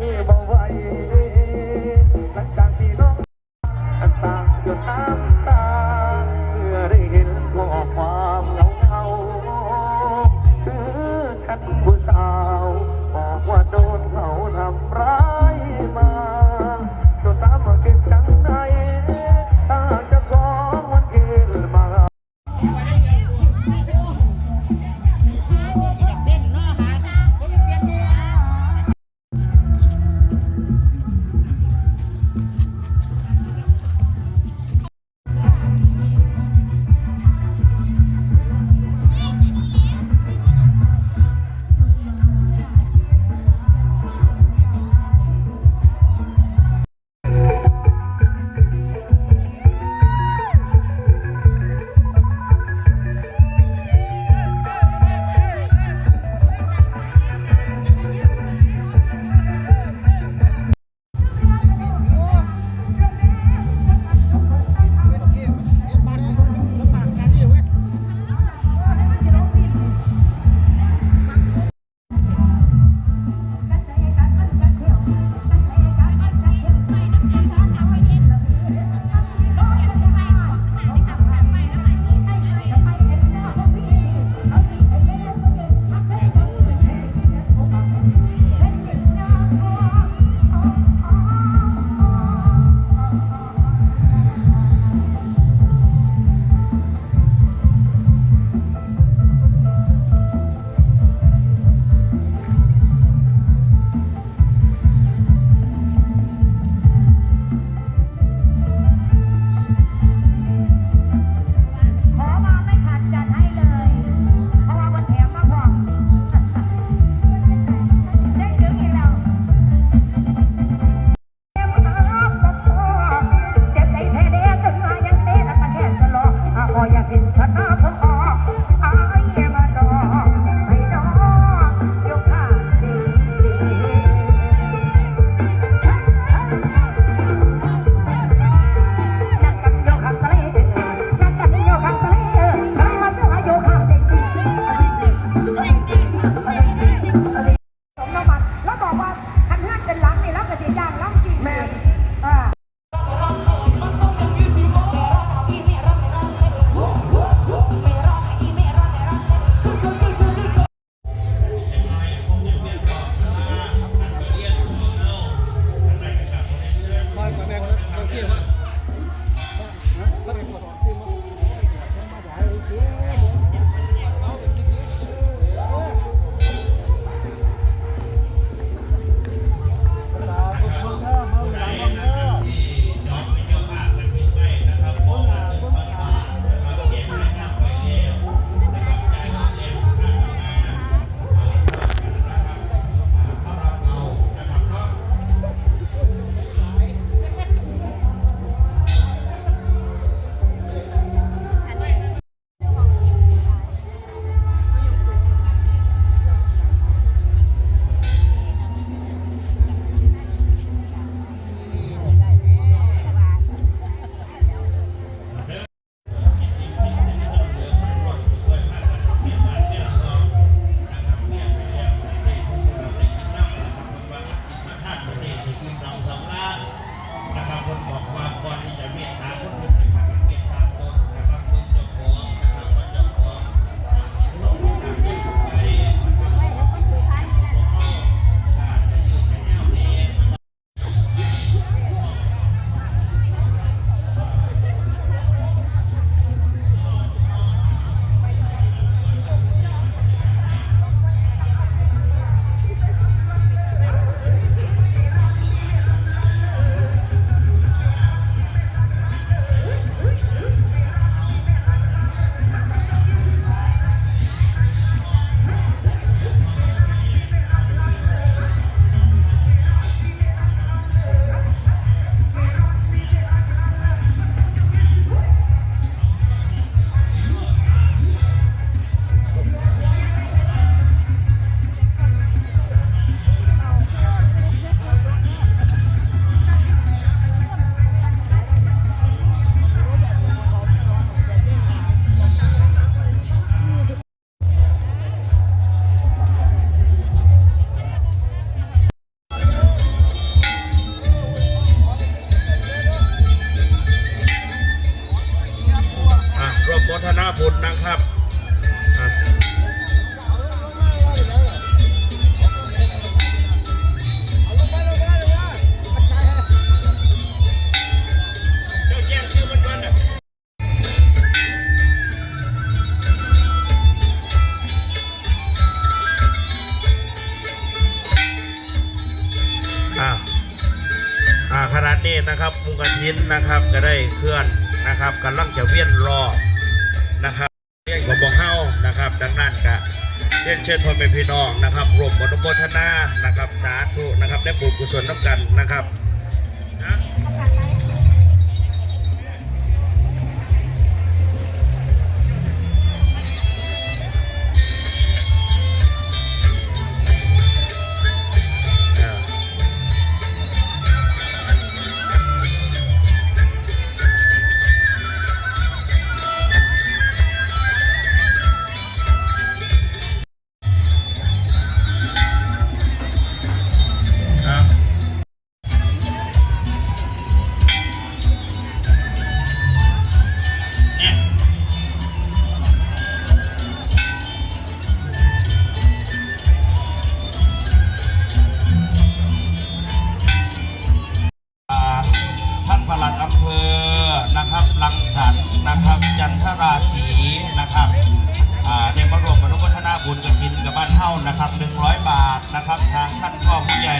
ever right. นะครับมุงกระทินนะครับก็ได้เคลื่อนนะครับกำลังจะเวียนรอบนะครับเรียกของบอกเข้านะครับ ดังนั้นก็เรียนเชิญพ่อแม่พี่น้องนะครับรวมบนุโมทนานะครับ สาธุนะครับได้บุญกุศลน้ำกันนะครับ ทางท่านพ่อผู้ใหญ่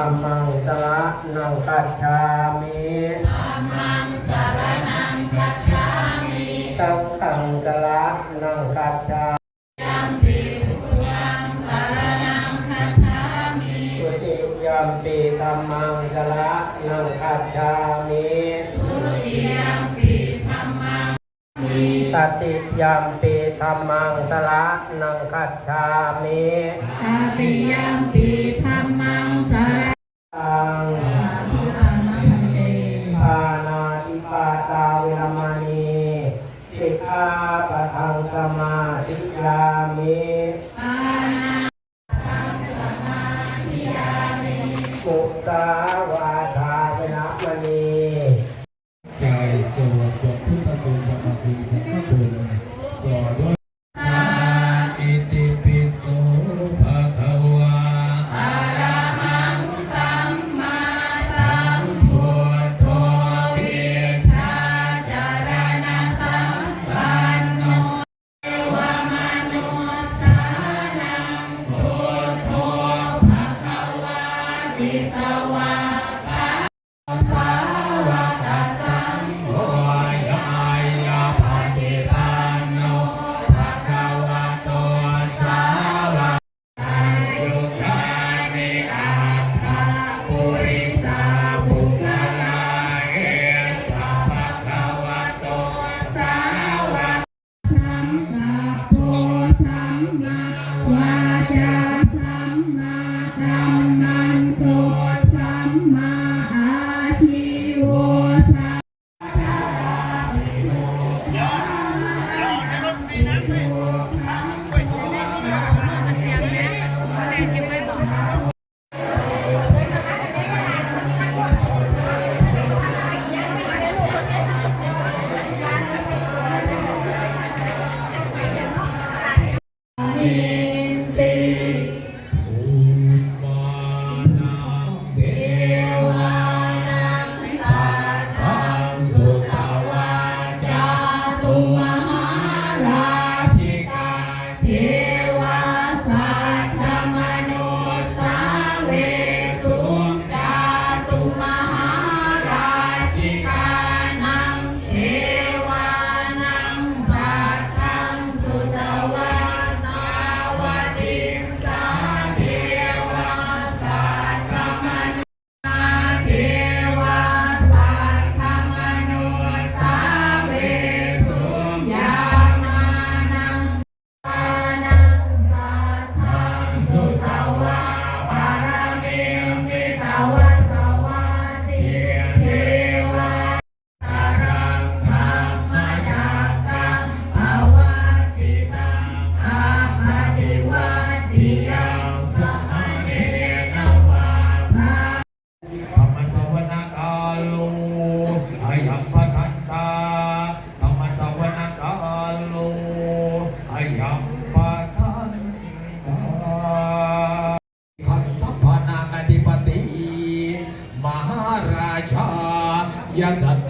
ธัมมังสาระนังกัจฉามิธัมมังสรณังกัจฉามิสังฆังสระนังกัจฉายัมปิพุทธังสารนังกัจฉามิตุติยามปีธัมมังสาระนังกัจฉามิตุติยัมปิธัมมังสติยามปีธรรมังสระนังกัจฉามิสติยามปีธรรมังสระ มาธิยามิอ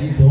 así.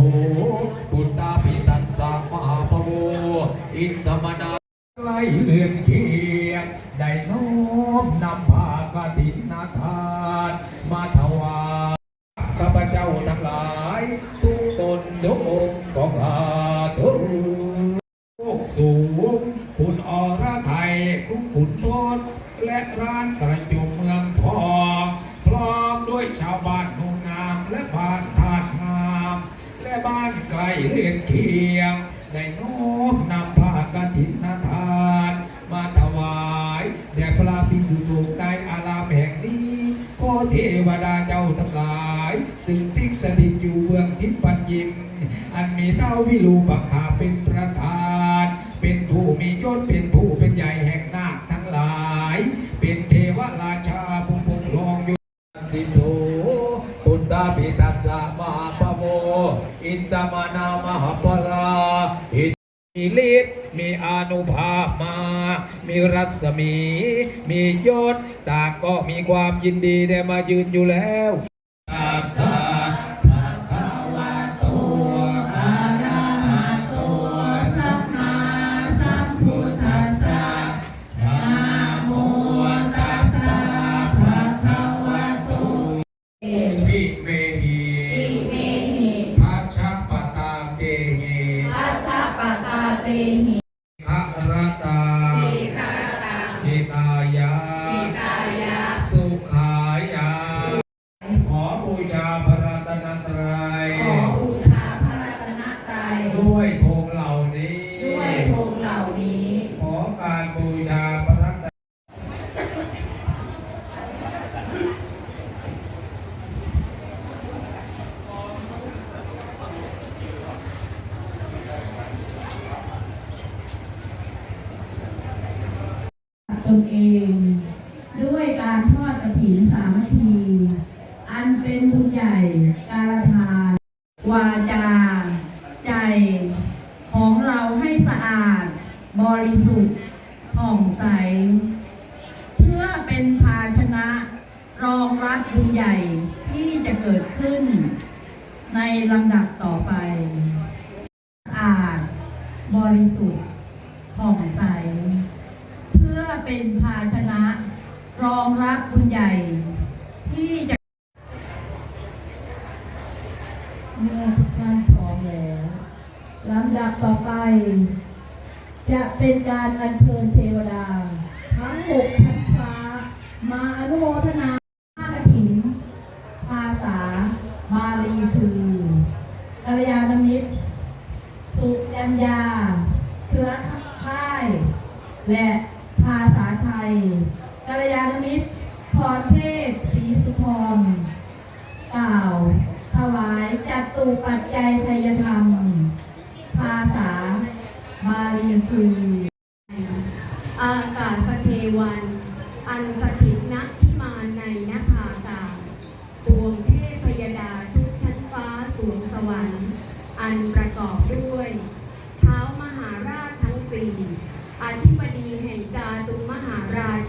มา มีรัศมี มียศต่างก็มีความยินดีได้มายืนอยู่แล้ว องรับบุญใหญ่ที่จะเกิดขึ้นในลำดับต่อไป สะอาด บริสุทธิ์ผ่องใส เพื่อเป็นภาชนะรองรับบุญใหญ่ ที่จะ เมื่อทุกท่านพร้อมแล้วลำดับต่อไป จะเป็นการอัญเชิญเทวดา ทั้งหกพันฟ้า มาอนุโมทนาผ้ากฐิน ภาษา บาลีคือกัลยาณมิตร สุกัญญา เครือข่าย และภาษาไทยกัลยาณมิตรพรเทพศรีสุพรกล่าว ถวายจัตุปัจจัยชัยธรรม ภาษาบาลีคืออ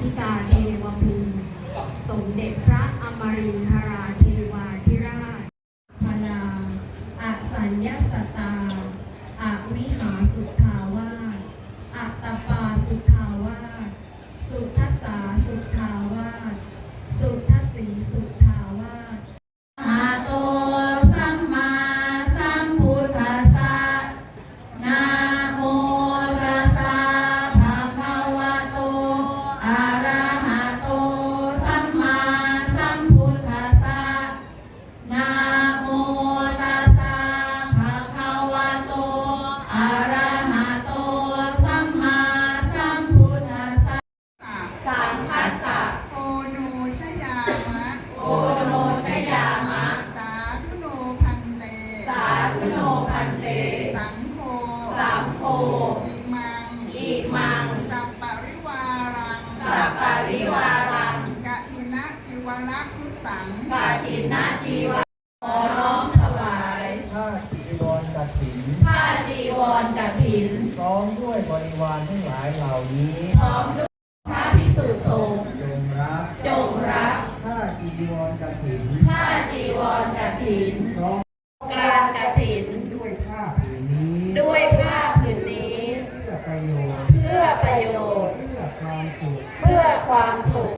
ชิกาเทวภูมิสมเด็จพระอมรินทราเทวาธิราชพนาอสัญญาสต ความสุข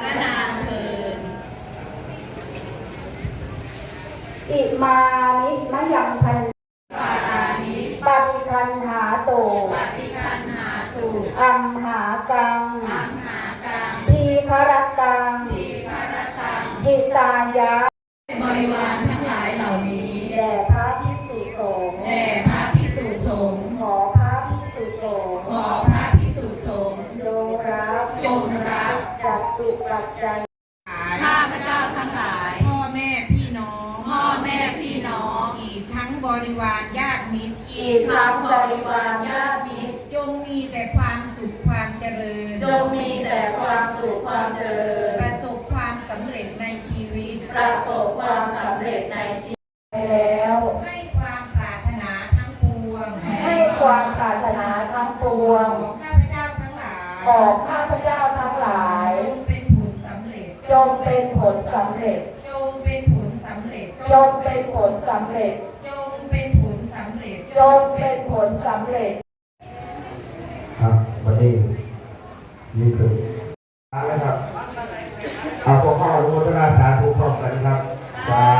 และนานเทินอิมานิมะยังพันปารานิปฏิคันหาโตปฏิคันหาตุอัมหากังอัมหากังทีครตังทีฆารตังจิตายะบริวารทั้งหลายเหล่านี้แด่พ ริวารญาติมิตรอีกทั้งบริวารญาติมิตรจงมีแต่ความสุขความเจริญ จงมีแต่ความสุขความเจริญ ประสบความสำเร็จในชีวิต ประสบความสำเร็จในชีวิตแล้ว ให้ความปรารถนาทั้งปวงให้ความปรารถนาทั้งปวง ของข้าพเจ้าทั้งหลายของข้าพเจ้าทั้งหลาย จงเป็นผลสำเร็จ จงเป็นผลสำเร็จ จงเป็นผลสำเร็จ จงเป็นผลสำเร็จ จงเป็นผลสำเร็จครับวันนี้นี่คือนะครับเอาพวกเข้าอนุโมทนาสาธุพร้อมกันครับสา